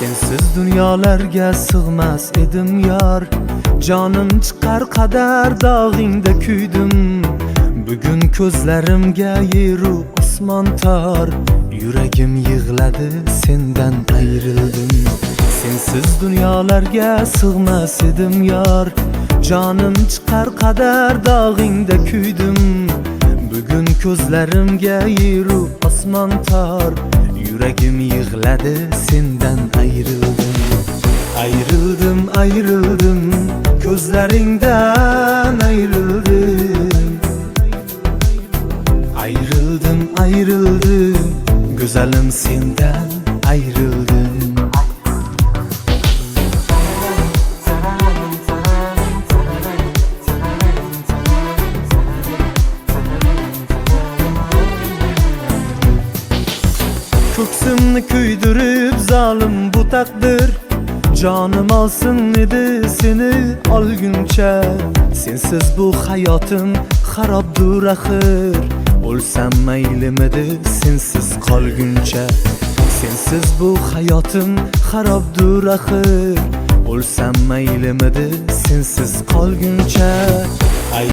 Sensiz dunyolarga sig'mas edim yor Jonim chiqar qadar dog'ingda kuydim Bugun ko'zlarimga yeru osmon tor Yuragim yig'ladi sendan ayrildim Sensiz dunyolarga sig'mas edim yor Jonim chiqar qadar dog'ingda kuydim Bugun ko'zlarimga yeru osmon tor Yuragim yig'ladi sendan ayrildim Ayrıldım ayrıldım Gözlerinden ayrıldım. Ayrıldım ayrıldım Güzelim senden ayrıldım Köksümni küydürüp zalim bu takdir. Canım alsın idi seni olguncha Sensiz bu hayotim xarobdur axir O'lsam maylimidi sensiz qolguncha Sensiz bu hayotim xarobdur axir O'lsam maylimidi sensiz qolguncha